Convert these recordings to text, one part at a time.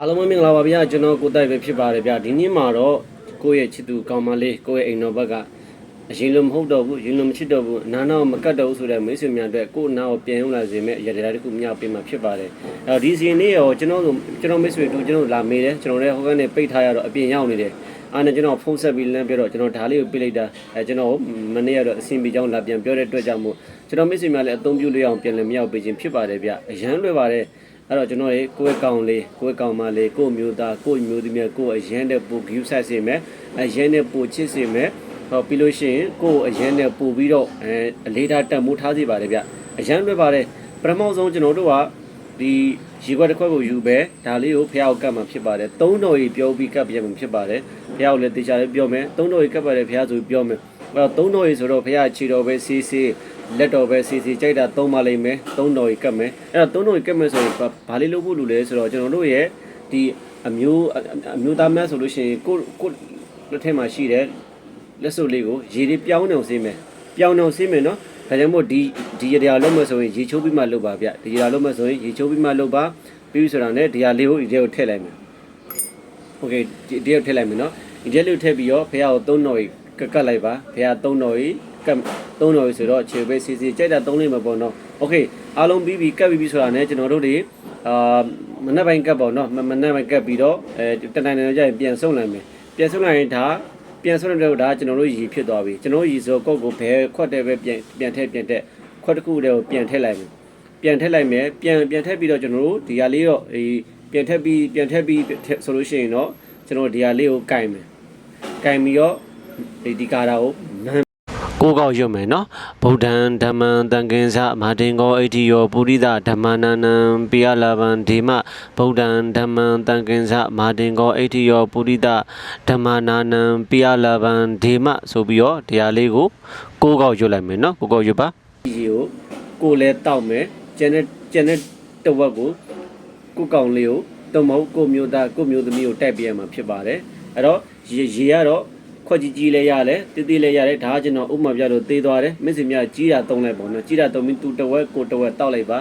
အားလုံးပဲမင်္ဂလာပါဗျာကျွန်တော်ကိုတိုက်ပဲဖြစ်ပါတယ်ဗျာဒီနေ့မှာတော့ကိုယ့်ရဲ့ချစ်သူကောင်းမလေးကိုယ့်ရဲ့အိမ်တော်ဘက်ကအရင်လိုမဟုတ်တော့ဘူးရင်လိုမချစ်တော့ဘူးနာနာမကတ်တော့ဘူးဆိုတဲ့မိတ်ဆွေများအတွက်ကိုယ့်နာကိုပြန်ရောက်လာစေမဲ့အရာတရားတစ်ခုမြောက်ပေးမှာဖြစ်ပါတယ်အဲဒီစီနေ့ရောကျွန်တော်တို့ကျွန်တော်မိတ်ဆွေတို့ကျွန်တော်လာမေးတယ်ကျွန်တော်လည်းဟိုကနေပိတ်ထားရတော့အပြင်ရောက်နေတယ်အားနဲ့ကျွန်တော်ဖုန်းဆက်ပြီးလမ်းပြောတော့ကျွန်တော်ဒါလေးကိုပြလိုက်တာအဲကျွန်တော်မနေ့ကတော့အဆင်ပြေကြောင်းလာပြန်ပြောတဲ့အတွက်ကြောင့်မို့ကျွန်တော်မိတ်ဆွေများလည်းအသုံးပြုလို့ရအောင်ပြန်လည်မြောက်ပေးခြင်းဖြစ်ပါတယ်ဗျအရန်လွယ်ပါတယ် အဲ့တော့ကျွန်တော်ရေကိုယ့်ကောင်လေးကိုယ့်ကောင်မလေးကိုယ့်မျိုးသားကိုယ့်မျိုးသမီးကိုယ့်အရန်တဲ့ပူ view ဆက်စေမယ်အရန်တဲ့ပူချစ်စေမယ်ဟောပြီးလို့ရှိရင်ကိုယ့်အရန်တဲ့ပူပြီးတော့အဲအလေးထားတက်မိုးထားစေပါတယ်ဗျအရန်လွယ်ပါတယ်ပထမဆုံးကျွန်တော်တို့ကဒီရေခွက်တစ်ခွက်ကိုယူပဲဒါလေးကိုဖះောက်ကတ်မှာဖြစ်ပါတယ်သုံးတော်ကြီးပြောပြီးကတ်ပြမှာဖြစ်ပါတယ်ဖះောက်လည်းတေချာလေးပြောမယ်သုံးတော်ကြီးကတ်ပါတယ်ဖះဆိုပြီးပြောမယ်အဲ့တော့သုံးတော်ကြီးဆိုတော့ဖះခြေတော်ပဲစီးစီး လက်တော်ပဲစီစီကြိုက်တာသုံးပါလိမ့်မယ်သုံးတော်ကြီးကတ်မယ်အဲ့တော့သုံးတော်ကြီးကတ်မယ်ဆိုရင်ဘာဘာလေးလုပ်ဖို့လိုလဲဆိုတော့ကျွန်တော်တို့ရဲ့ဒီအမျိုးအမျိုးသားများဆိုလို့ရှိရင်ကိုကိုလက်ထဲမှာရှိတဲ့လက်စုပ်လေးကိုရေလေးပြောင်းနေအောင်စေးမယ်ပြောင်းနေအောင်စေးမယ်နော်ဒါကြောင့်မို့ဒီဒီရတရားလုံးမယ်ဆိုရင်ရေချိုးပြီးမှလုပ်ပါဗျဒီရတရားလုံးမယ်ဆိုရင်ရေချိုးပြီးမှလုပ်ပါပြီးပြီဆိုတာနဲ့ဒီဟာလေးကိုဒီထဲကိုထည့်လိုက်မယ်โอเคဒီဒီကိုထည့်လိုက်မယ်နော်ဒီထဲလေးကိုထည့်ပြီးတော့ဖះကိုသုံးတော်ကြီးကတ်ကတ်လိုက်ပါဖះသုံးတော်ကြီး ကတ်သုံးတော်ကြီးဆိုတော့ခြေပဲစီစီကြိုက်တာသုံးလိမ့်မယ်ပေါ့နော်โอเคအားလုံးပြီးပြီကတ်ပြီးပြီဆိုတာနဲ့ကျွန်တော်တို့တွေအာမနက်ပိုင်းကတ်ပေါ့နော်မမနက်ပိုင်းကတ်ပြီးတော့အဲတနင်္လာနေ့ကျရင်ပြန်ဆုံးလိုက်မယ်ပြန်ဆုံးလိုက်ရင်ဒါပြန်ဆုံးတဲ့ဒါကျွန်တော်တို့ရည်ဖြစ်သွားပြီကျွန်တော်တို့ရည်ဆိုကော့ကိုဘဲခွက်တယ်ပဲပြန်ပြန်ထည့်ပြန်တက်ခွက်တစ်ခုတည်းကိုပြန်ထည့်လိုက်မယ် ပြန်ထည့်လိုက်မယ်ပြန်ပြန်ထည့်ပြီးတော့ကျွန်တော်တို့ဒီဟာလေးတော့အေးပြန်ထည့်ပြီးပြန်ထည့်ပြီးဆိုလို့ရှိရင်တော့ကျွန်တော်ဒီဟာလေးကိုကင်မယ်ကင်ပြီးတော့ဒီဒီကာတာကိုနမ်း ကိုကောက်ရွတ်မယ်နော်ဗုဒ္ဓံဓမ္မံတန်ကင်္စမာတင်ကောအဋ္ဌိယောပုရိသဓမ္မနန္နံပိယလာဗံဒီမဗုဒ္ဓံဓမ္မံတန်ကင်္စမာတင်ကောအဋ္ဌိယောပုရိသဓမ္မနာနံပိယလာဗံဒီမဆိုပြီးတော့တရားလေးကိုကိုကောက်ရွတ်လိုက်မယ်နော်ကိုကောက်ရွတ်ပါဒီကိုကိုလည်းတောက်မယ်ကျန်တဲ့ကျန်တဲ့တဝက်ကိုကိုကောင်လေးကိုတုံမဟုတ်ကိုမျိုးသားကိုမျိုးသမီးကိုတိုက်ပြရမှာဖြစ်ပါတယ်အဲ့တော့ရေရေကတော့ ခွက်ကြီးကြီးလည်းရတယ်တေးသေးလည်းရတယ်ဒါကကျွန်တော်ဥပမာပြလို့သေးသွားတယ်မစ်စင်မြကြီးတာသုံးလိုက်ပေါ့နော်ကြီးတာသုံးပြီးသူတဝက်ကိုတဝက်တောက်လိုက်ပါ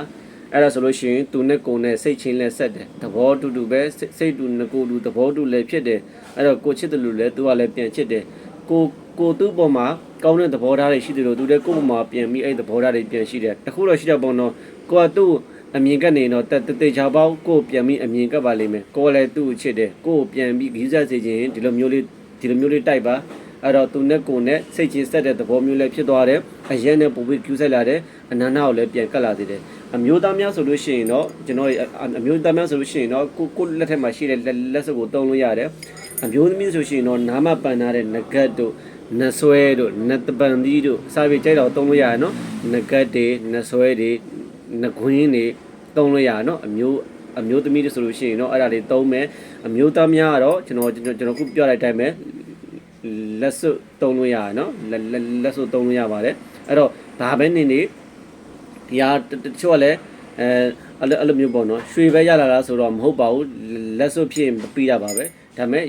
အဲ့ဒါဆိုလို့ရှိရင်သူနဲ့ကိုနဲ့စိတ်ချင်းလည်းဆက်တယ်သဘောတူတူပဲစိတ်စိတ်တူငကိုတူသဘောတူလည်းဖြစ်တယ်အဲ့တော့ကိုချစ်တယ်လို့လည်းသူကလည်းပြန်ချစ်တယ်ကိုကိုသူ့ပေါ်မှာကောင်းတဲ့သဘောထားတွေရှိတယ်လို့သူလည်းကိုယ့်ပေါ်မှာပြန်ပြီးအဲ့သဘောထားတွေပြန်ရှိတယ်တခုတော့ရှိတဲ့ပုံတော့ကိုကသူ့အမြင်ကပ်နေတော့တက်တေချာပေါက်ကိုပြန်ပြီးအမြင်ကပ်ပါလိမ့်မယ်ကိုလည်းသူ့ချစ်တယ်ကိုပြန်ပြီးဂီးဆက်စေခြင်းဒီလိုမျိုးလေး ဒီလိုမျိုးလေးတိုက်ပါအဲ့တော့သူနဲ့ကိုနဲ့စိတ်ချင်းဆက်တဲ့သဘောမျိုးလေးဖြစ်သွားတယ်အရင်နဲ့ပုံပြီးကျူးဆက်လာတယ်အနန္နာကိုလည်းပြန်ကပ်လာစေတယ်အမျိုးသားများဆိုလို့ရှိရင်တော့ကျွန်တော်အမျိုးသားများဆိုလို့ရှိရင်တော့ကိုကိုလက်ထက်မှာရှိတဲ့လက်စုပ်ကိုတုံးလို့ရတယ်အမျိုးသမီးဆိုရှင်တော့နာမပန်ထားတဲ့ငကတ်တို့နဆွဲတို့နတပန်သီးတို့စာပေကြိုက်တော့တုံးလို့ရတယ်နော်ငကတ်တွေနဆွဲတွေငကွင်းတွေတုံးလို့ရနော်အမျိုးအမျိုးသမီးတွေဆိုလို့ရှိရင်တော့အဲ့ဒါတွေတုံးမယ်အမျိုးသားများကတော့ကျွန်တော်ကျွန်တော်ကျွန်တော်ခုပြောလိုက်တိုင်းပဲ လက်စွပ်တုံးလို့ရနော်လက်လက်လက်စွပ်တုံးလို့ရပါတယ်အဲ့တော့ဒါပဲနေနေဒီဟာတတချို့ကလည်းအဲအဲ့လိုအဲ့လိုမျိုးပေါ့နော်ရွှေပဲရလာတာဆိုတော့မဟုတ်ပါဘူးလက်စွပ်ဖြစ်ရင်ပြီးတာပါပဲဒါပေမဲ့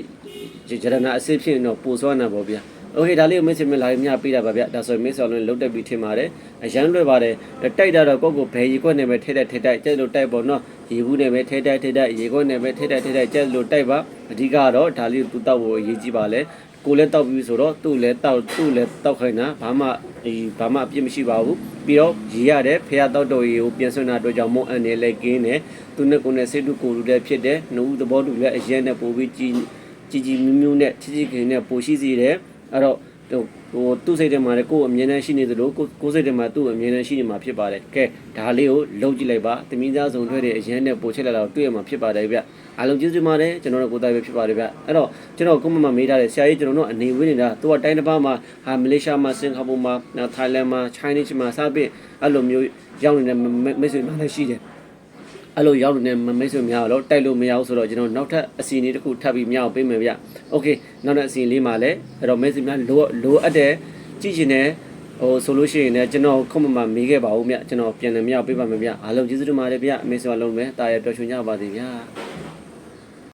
ဂျရနာအစစ်ဖြစ်ရင်တော့ပိုစွမ်းတာပေါ့ဗျာโอเคဒါလေးကိုမစ်စင်မလာမြပေးတာပါဗျဒါဆိုရင်မစ်ဆောင်လုံးလုတ်တက်ပြီးထင်ပါတယ်အရန်လွယ်ပါတယ်တိုက်တာတော့ကိုယ့်ကိုဘယ်ရေခွက်နဲ့ပဲထိတိုက်ထိတိုက်ကြက်လို့တိုက်ပေါ့နော်ရေဘူးနဲ့ပဲထိတိုက်ထိတိုက်ရေခွက်နဲ့ပဲထိတိုက်ထိတိုက်ကြက်လို့တိုက်ပါအဓိကတော့ဒါလေးကိုသူတောက်ဖို့အရေးကြီးပါလေ ကိုလည်းတောက်ပြီးဆိုတော့သူ့လည်းတောက်သူ့လည်းတောက်ခိုင်းတာဘာမှဒီဘာမှအပြစ်မရှိပါဘူးပြီးတော့ရေရတယ်ဖះတောက်တော်ရေကိုပြန်ဆွမ်းတာအတွက်ကြောင့်မုံအန်နဲ့လည်းကင်းတယ်သူနဲ့ကိုယ်နဲ့စိတ်တူကိုယ်လူလည်းဖြစ်တယ်နှုတ်သဘောတူလည်းအရင်နဲ့ပို့ပြီးကြီးကြီးကြီးမြူးမြူးနဲ့ချစ်ချစ်ခင်နဲ့ပိုရှိစေတယ်အဲ့တော့ဟို ဟိုသူ့စိတ်ထဲမှာလည်းကိုယ်အမြင်နဲ့ရှိနေသလိုကိုကိုယ်စိတ်ထဲမှာသူ့အမြင်နဲ့ရှိနေမှာဖြစ်ပါတယ်ကဲဒါလေးကိုလုံးကြည့်လိုက်ပါတမိသားစုံထွက်တဲ့အရင်နဲ့ပို့ချက်လာတော့တွေ့ရမှာဖြစ်ပါတယ်ဗျအားလုံးကျေးဇူးပါတယ်ကျွန်တော်တို့ကိုယ်တိုင်ပဲဖြစ်ပါတယ်ဗျအဲ့တော့ကျွန်တော်ကိုမမမေးထားတယ်ဆရာကြီးကျွန်တော်တို့အနေဝင်းနေတာသူကတိုင်းတစ်ပါးမှာဟာမလေးရှားမှာစင်ကာပူမှာထိုင်းလန်မှာချိုင်းနီးမှာစသဖြင့်အဲ့လိုမျိုးရောက်နေတဲ့မိတ်ဆွေများလည်းရှိတယ် အဲ့လိုရောက်နေတဲ့မိတ်ဆွေများတော့တိုက်လို့မရဘူးဆိုတော့ကျွန်တော်နောက်ထပ်အစီအနည်းတစ်ခုထပ်ပြီးမြောက်ပေးမယ်ဗျ။ Okay နောက်ထပ်အစီအနည်းလေးမှာလည်းအဲ့တော့မိတ်ဆွေများလိုလိုအပ်တဲ့ကြည့်ရှင်တဲ့ဟိုဆိုလို့ရှိရင်လည်းကျွန်တော်ခုမှမမေးခဲ့ပါဘူးမြကျွန်တော်ပြန်လည်မြောက်ပေးပါမယ်ဗျ။အားလုံးကျေးဇူးတင်ပါတယ်ဗျ။အမေဆိုအလုံးပဲတာရပျော်ရွှင်ကြပါစေဗျာ။